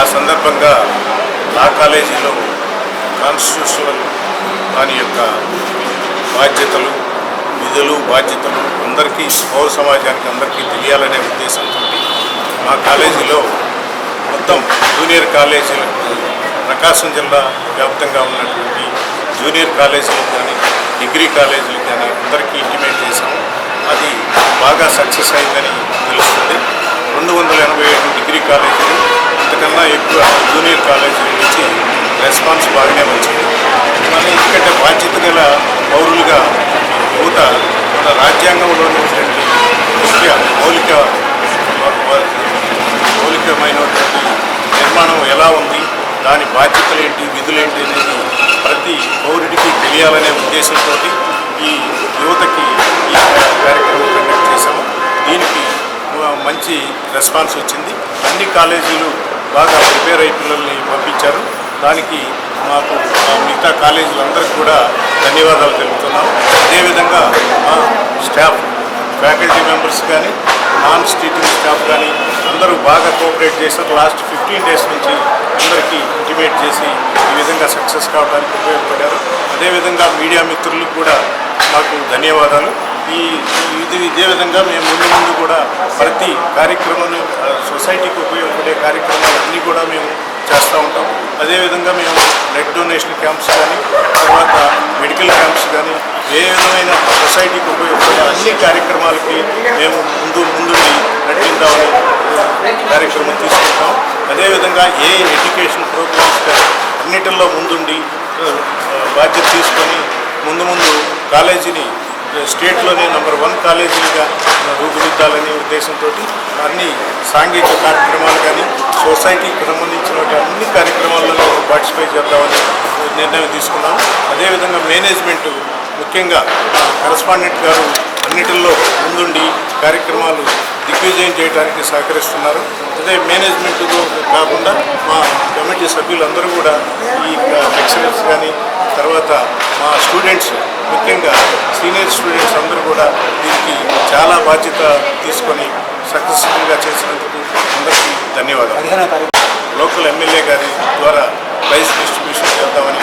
ఆ సందర్భంగా లా కాలేజీలో కాన్స్టిట్యూషనల్ దాని యొక్క బాధ్యతలు విధులు బాధ్యతలు అందరికీ పౌర సమాజానికి అందరికీ తెలియాలనే ఉద్దేశంతో మా కాలేజీలో మొత్తం జూనియర్ కాలేజీలకు ప్రకాశం జిల్లా వ్యాప్తంగా ఉన్నటువంటి జూనియర్ కాలేజీలకు కానీ డిగ్రీ కాలేజీలకు కానీ అందరికీ ఇంటిమేట్ చేశాము. అది బాగా సక్సెస్ అయిందని తెలుస్తుంది. రెండు వందల ఎనభై ఏడు డిగ్రీ కాలేజీలు అంతకన్నా ఎక్కువ జూనియర్ కాలేజీల నుంచి రెస్పాన్స్ బాగానే వచ్చింది. మనం ఎందుకంటే బాధ్యత గల పౌరులుగా యువత మన రాజ్యాంగంలో ఉన్నటువంటి ముఖ్య మౌలిక మౌలికమైనటువంటి నిర్మాణం ఎలా ఉంది దాని బాధ్యతలు ఏంటి విధులు ఏంటి అనేది ప్రతి పౌరుడికి తెలియాలనే ఉద్దేశంతో ఈ యువతకి ఈ కార్యక్రమం కండక్ట్ చేశాము. దీనికి మంచి రెస్పాన్స్ వచ్చింది. అన్ని కాలేజీలు బాగా ప్రిపేర్ అయి పిల్లల్ని పంపించారు. దానికి మాకు మిగతా కాలేజీలందరికీ కూడా ధన్యవాదాలు తెలుపుతున్నాం. అదేవిధంగా మా స్టాఫ్ ఫ్యాకల్టీ మెంబర్స్ కానీ నాన్ టీచింగ్ స్టాఫ్ కానీ అందరూ బాగా కోఆపరేట్ చేశారు. లాస్ట్ ఫిఫ్టీన్ డేస్ నుంచి అందరికీ ఇంటిమేట్ చేసి ఈ విధంగా సక్సెస్ కావడానికి ఉపయోగపడారు అదేవిధంగా మీడియా మిత్రులకు కూడా మాకు ధన్యవాదాలు. ఈ ఇది ఇదే విధంగా మేము ముందు ముందు కూడా ప్రతి కార్యక్రమాన్ని సొసైటీకి ఉపయోగపడే కార్యక్రమాలు అన్నీ కూడా మేము చేస్తూ ఉంటాం. అదేవిధంగా మేము బ్లడ్ డొనేషన్ క్యాంప్స్ కానీ తర్వాత మెడికల్ క్యాంప్స్ కానీ ఏ విధమైన సొసైటీకి ఉపయోగపడే అన్ని కార్యక్రమాలకి మేము ముందు ముందుండి నడిపిందామని కార్యక్రమం తీసుకుంటాం. అదేవిధంగా ఏ ఎడ్యుకేషన్ ప్రోగ్రామ్స్ కానీ అన్నిటిల్లో ముందుండి బాధ్యత తీసుకొని ముందు ముందు కాలేజీని స్టేట్లోనే నెంబర్ వన్ కాలేజీలుగా రూపుదిద్దాలనే ఉద్దేశంతో అన్ని సాంఘిక కార్యక్రమాలు కానీ సొసైటీకి సంబంధించిన అన్ని కార్యక్రమాల్లో పార్టిసిపేట్ చేద్దామని నిర్ణయం తీసుకున్నాం అదేవిధంగా మేనేజ్మెంట్ ముఖ్యంగా కరస్పాండెంట్ గారు అన్నిటిల్లో ముందుండి కార్యక్రమాలు దిగ్విజయం చేయడానికి సహకరిస్తున్నారు. అదే మేనేజ్మెంట్ కాకుండా మా కమిటీ సభ్యులందరూ కూడా ఈ లెక్చరర్స్ కానీ తర్వాత మా స్టూడెంట్స్ ముఖ్యంగా సీనియర్ స్టూడెంట్స్ అందరూ కూడా దీనికి చాలా బాధ్యత తీసుకొని సక్సెస్ఫుల్గా చేసినందుకు అందరికీ ధన్యవాదాలు. లోకల్ ఎమ్మెల్యే గారి ద్వారా ప్రైజ్ డిస్ట్రిబ్యూషన్ చేద్దామని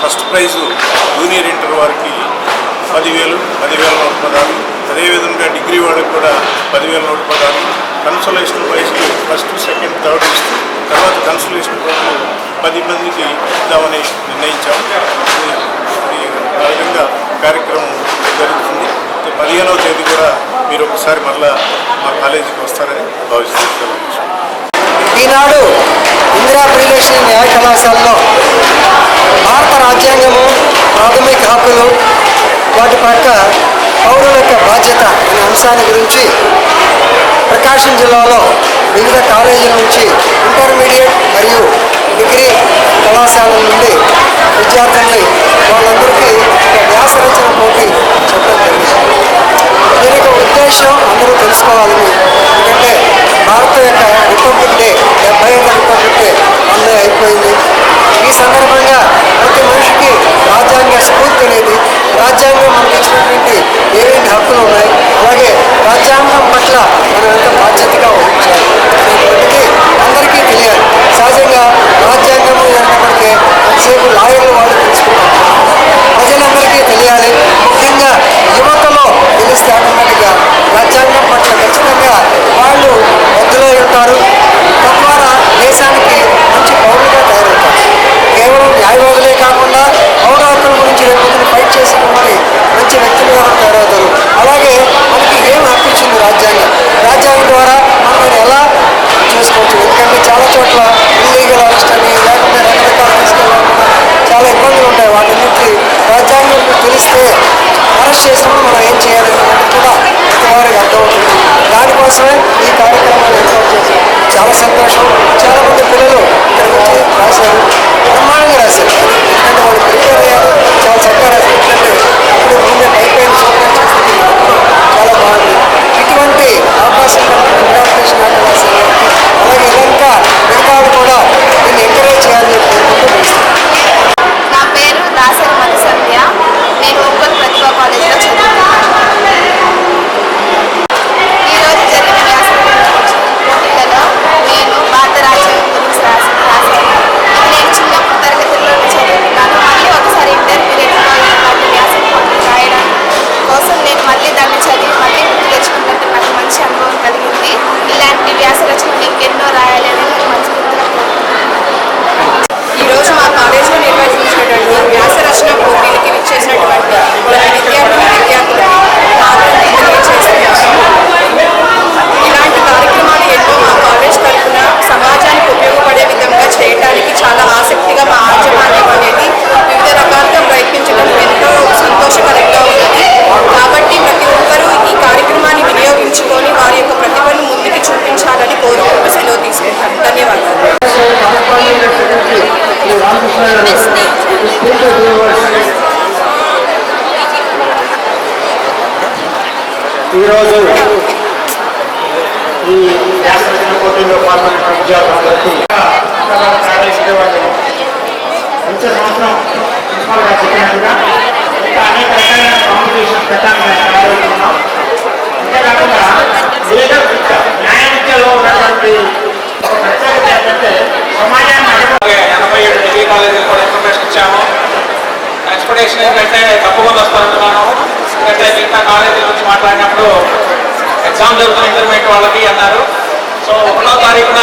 ఫస్ట్ ప్రైజు జూనియర్ ఇంటర్ వారికి పదివేలు పదివేల నూట పదాలు అదేవిధంగా డిగ్రీ వాళ్ళకి కూడా పదివేల నూట పదాలు కన్సలేషన్ ప్రైజ్కి ఫస్ట్ సెకండ్ థర్డ్ ఇస్తూ తర్వాత కన్సలేషన్ వరకు పది మందికి ఇద్దామని నిర్ణయించాము విధంగా కార్యక్రమం జరుగుతుంది. పదిహేనవ తేదీ కూడా మీరు ఒకసారి మళ్ళా మా కాలేజీకి వస్తారని భావిస్తున్నాను ఈనాడు ఇందిరా ప్రియదర్శిని న్యాయ కళాశాలలో భారత రాజ్యాంగము ప్రాథమిక హక్కులు వాటి పట్ల పౌరుల యొక్క బాధ్యత అనే అంశాన్ని గురించి ప్రకాశం జిల్లాలో వివిధ కాలేజీల నుంచి ఇంటర్మీడియట్ మరియు డిగ్రీ కళాశాలల నుండి విద్యార్థుల్ని వాళ్ళందరికీ ఒక వ్యాస ఈరోజు ఈ శాస్త్రజ్ఞ పోటీలో పాల్గొన్న విద్యార్థులందరికీ వచ్చే సంవత్సరం ప్రిన్సిపాల్ గారు చెప్పినట్టుగా ఇంకా అనేక రకాలైన కాంపిటీషన్ పెట్టాలని మేము ఆలోచిస్తున్నాం అంతేకాకుండా వేద విద్య న్యాయ విద్యలో ఉన్నటువంటి ఒక ప్రత్యేకత ఏంటంటే సమాజాన్ని అడుగు అలాగే ఎనభై ఏడు డిగ్రీ కాలేజీలు కూడా ఇన్ఫర్మేషన్ ఇచ్చాము ఎక్స్పెక్టేషన్ ఏంటంటే తప్పకుండా వస్తానంటున్నాను ఎందుకంటే మిగతా కాలేజీల గురించి మాట్లాడినప్పుడు ఎగ్జామ్ జరుగుతున్న ఇంటర్మీడియట్ వాళ్ళకి అన్నారు. సో ఒకటో తారీఖున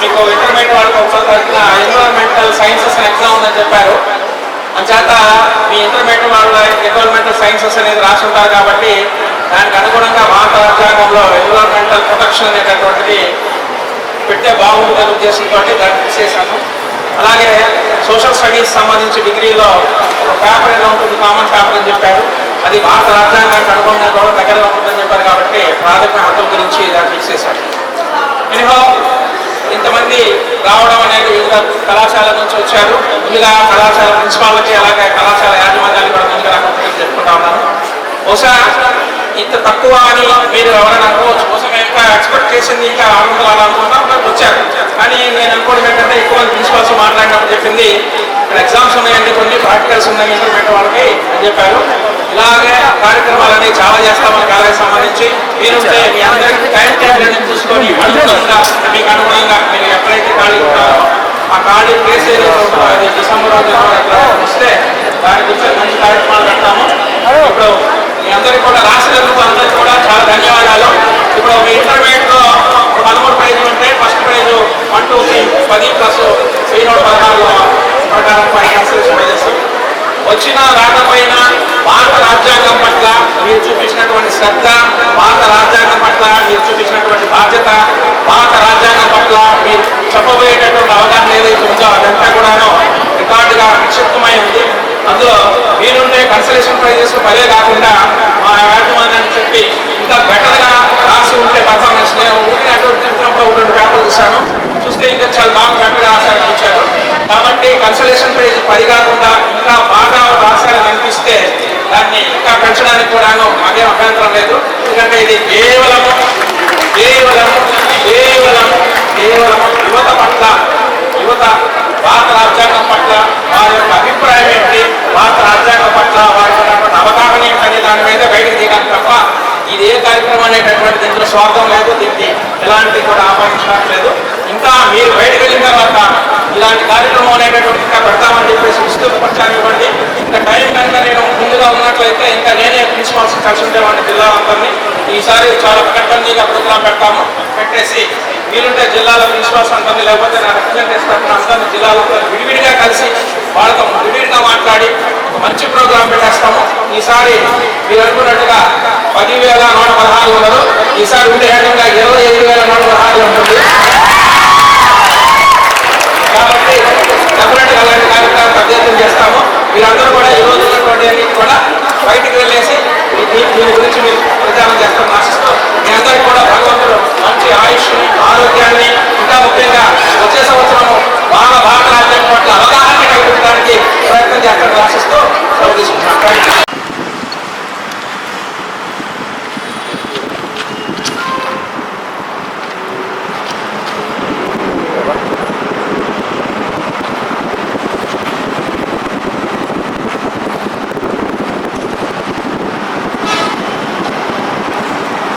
మీకు ఇంటర్మీడియట్ వాళ్ళకి ఒకటో తారీఖున ఎన్విరాన్మెంటల్ సైన్సెస్ ఎగ్జామ్ ఉందని చెప్పారు. అంచేత మీ ఇంటర్మీడియట్ వాళ్ళ ఎన్విరాన్మెంటల్ సైన్సెస్ అనేది రాసి ఉంటారు కాబట్టి దానికి అనుగుణంగా భారత రాజ్యాంగంలో ఎన్విరాన్మెంటల్ ప్రొటెక్షన్ అనేటటువంటిది పెడితే బాగుంటుందనే ఉద్దేశంతో దాన్ని చేశాను అలాగే సోషల్ స్టడీస్ సంబంధించి డిగ్రీలో ఒక పేపర్ ఏదో ఉంటుంది కామన్ పేపర్ అని చెప్పారు. అది భారత రాజ్యాంగానికి అనుగుణంగా కూడా దగ్గరగా ఉంటుందని చెప్పారు కాబట్టి ప్రాథమిక హక్కుల గురించి దాన్ని ఫిక్స్ చేశారు. ఎనిహో ఇంతమంది రావడం అనేది వివిధ కళాశాల నుంచి వచ్చారు. వివిధ కళాశాల ప్రిన్సిపాల్కి అలాగే కళాశాల యాజమాన్యాలు కూడా ముందుగా నాకు చెప్పుకుంటా ఉన్నాను బహుశా ఇంత తక్కువ అని మీరు ఎవరైనా అనుకోవచ్చు. బహుశా ఇంకా ఎక్స్పెక్ట్ చేసింది ఇంకా ఆరు వందలు అలా అనుకుంటాం వచ్చారు. కానీ నేను అనుకోవడం ఏంటంటే ఎక్కువ మంది ప్రిన్సిపాల్స్ మాట్లాడినప్పుడు చెప్పింది ఇక్కడ ఎగ్జామ్స్ ఉన్నాయండి కొన్ని ప్రాక్టికల్స్ ఉన్నాయి ఇంటర్మీడియట్ వాళ్ళకి అని చెప్పారు. ఇలాగే కార్యక్రమాలని చాలా చేస్తామని కాలేజీ సంబంధించి. మీరుంటే మీ అందరికీ టైం టేబుల్ అనేది చూసుకొని అనుగుణంగా మీకు అనుగుణంగా మీరు ఎప్పుడైతే ఖాళీ ఉంటారో ఆ ఖాళీ ప్లేస్ ఏదైతే ఉంటుందో అది డిసెంబర్ వస్తే దాని గురించి మంచి కార్యక్రమాలు పెడతాము. ఇప్పుడు మీ అందరికీ కూడా రాసినందుకు అందరికీ కూడా చాలా ధన్యవాదాలు. ఇప్పుడు మీ ఇంటర్మీడియట్లో పదమూడు ప్రైజులు ఉంటాయి first prize one two three పది ప్లస్ వెయ్యి నూట పదహారులో ప్రకారం పై కన్సల్టేషన్ ప్రైజెస్ వచ్చిన రాకపోయినా భారత రాజ్యాంగం పట్ల మీరు చూపించినటువంటి శ్రద్ధ భారత రాజ్యాంగం పట్ల మీరు చూపించినటువంటి బాధ్యత భారత రాజ్యాంగం పట్ల మీరు చెప్పబోయేటటువంటి అవగాహన ఏదైతే ఉందో అదంతా కూడాను రికార్డుగా నిక్షిప్తమై ఉంది. అందులో మీరుండే కన్సలేషన్ ప్రైజెస్ పదే కాకుండా మా యాజమాన్యాన్ని చెప్పి ఇంకా బెటర్గా రాసి ఉంటే పర్ఫార్మెన్స్ నేను ఊరికే అటువంటి తిరుగుతున్నప్పుడు రెండు పేపర్లు చూశాను. చూస్తే ఇంకా చాలా బాగా బెటర్గా రాశారని వచ్చారు కాబట్టి కన్సలేషన్ ప్రైజ్ పది కాకుండా ఇంకా బాగా రాశారని అనిపిస్తే దాన్ని ఇంకా పెంచడానికి కూడా మాకేం అభ్యంతరం లేదు. ఎందుకంటే ఇది కేవలము కేవలము కేవలము కేవలము యువత పట్ల యువత భారత రాజ్యాంగం పట్ల వారి యొక్క అభిప్రాయం ఏంటి భారత రాజ్యాంగం పట్ల వారి ఉన్నటువంటి అవగాహన ఏంటనే దాని మీద బయటకు తీయడానికి తప్ప ఇది ఏ కార్యక్రమం అనేటటువంటి దీంట్లో స్వార్థం లేదు దీన్ని ఎలాంటి కూడా ఆపాదించట్లేదు. ఇంకా మీరు బయటకు వెళ్ళిన తర్వాత ఇలాంటి కార్యక్రమం అనేటటువంటి ఇంకా పెడతామని చెప్పేసి విస్తృతపరచానివ్వండి ఇంకా టైం కనుక నేను ముందుగా ఉన్నట్లయితే ఇంకా నేనే ప్రిన్సిపాల్స్ కలిసి ఉండేవాడిని జిల్లాలందరినీ ఈసారి చాలా పకడ్బందీగా ప్రోగ్రాం పెడతాము. పెట్టేసి వీలుంటే జిల్లాల ప్రిన్సిపాల్స్ అందరినీ లేకపోతే నా రిప్రజెంటేషన్ తరఫున అందరినీ జిల్లాలందరూ విడివిడిగా కలిసి వాళ్ళతో విడివిడిగా మాట్లాడి మంచి ప్రోగ్రాం పెట్టేస్తాము. ఈసారి మీరు అనుకున్నట్టుగా పదివేల నూట పదహారు ఉండదు ఈసారి ఉండే ఏకంగా ఇరవై ఐదు వేల నూట పదహారు ఉంటుంది. కాబట్టి డెఫినెట్గా అలాంటి కార్యక్రమం